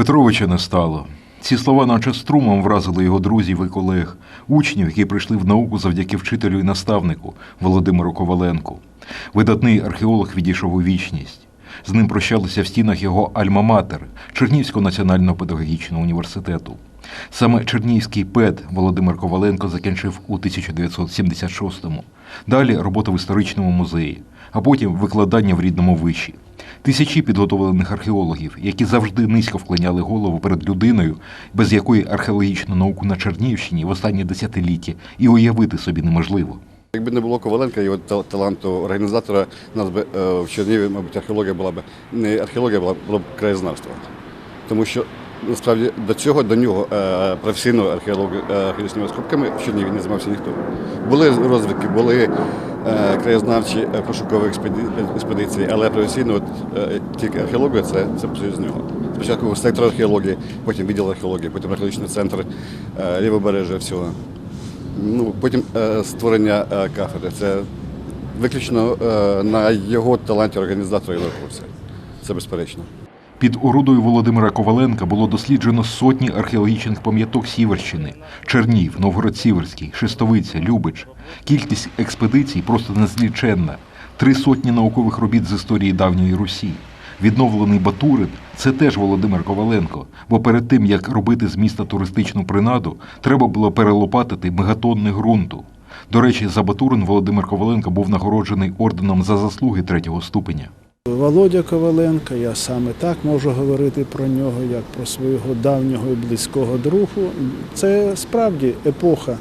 Петровича не стало. Ці слова, наче струмом, вразили його друзів і колег, учнів, які прийшли в науку завдяки вчителю і наставнику Володимиру Коваленку. Видатний археолог відійшов у вічність. З ним прощалися в стінах його Альма-Матер Чернівського національного педагогічного університету. Саме Чернігівський пед Володимир Коваленко закінчив у 1976-му. Далі робота в історичному музеї, а потім викладання в рідному виші. Тисячі підготовлених археологів, які завжди низько вклоняли голову перед людиною, без якої археологічну науку на Чернігівщині в останні десятиліття і уявити собі неможливо. Якби не було Коваленка, його та- таланту організатора, нас би е, в Чернігові, мабуть, археологія була б не археологія, була, б краєзнавство. Тому що насправді до цього, до нього е, професійно археологи- е, археологічними розкопками в Чернігові не займався ніхто. Були розвідки, були е, краєзнавчі пошукові експедиції, але професійно тільки археологія це, це з нього. Спочатку сектор археології, потім відділ археології, потім археологічний центр лівобережжя всього. Ну, потім створення кафедри. Це виключно на його таланті організатора і науковця. Це безперечно. Під орудою Володимира Коваленка було досліджено сотні археологічних пам'яток Сіверщини: Чернів, Новгород-Сіверський, Шестовиця, Любич. Кількість експедицій просто незліченна. Три сотні наукових робіт з історії давньої Русі. Відновлений Батурин це теж Володимир Коваленко. Бо перед тим як робити з міста туристичну принаду, треба було перелопатити мегатонни ґрунту. До речі, за Батурин Володимир Коваленко був нагороджений орденом за заслуги третього ступеня. Володя Коваленко, я саме так можу говорити про нього, як про свого давнього і близького другу. Це справді епоха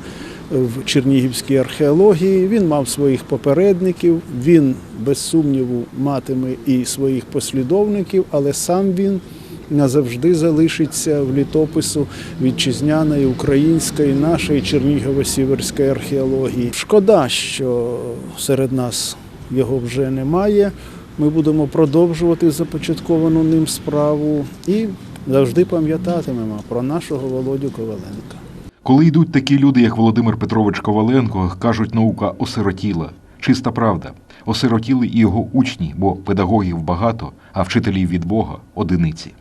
в чернігівській археології. Він мав своїх попередників, він без сумніву матиме і своїх послідовників, але сам він назавжди залишиться в літопису вітчизняної, української, нашої чернігово-сіверської археології. Шкода, що серед нас його вже немає. Ми будемо продовжувати започатковану ним справу і завжди пам'ятатимемо про нашого Володю Коваленка. Коли йдуть такі люди, як Володимир Петрович Коваленко, кажуть, наука осиротіла. Чиста правда. Осиротіли і його учні, бо педагогів багато, а вчителів від Бога одиниці.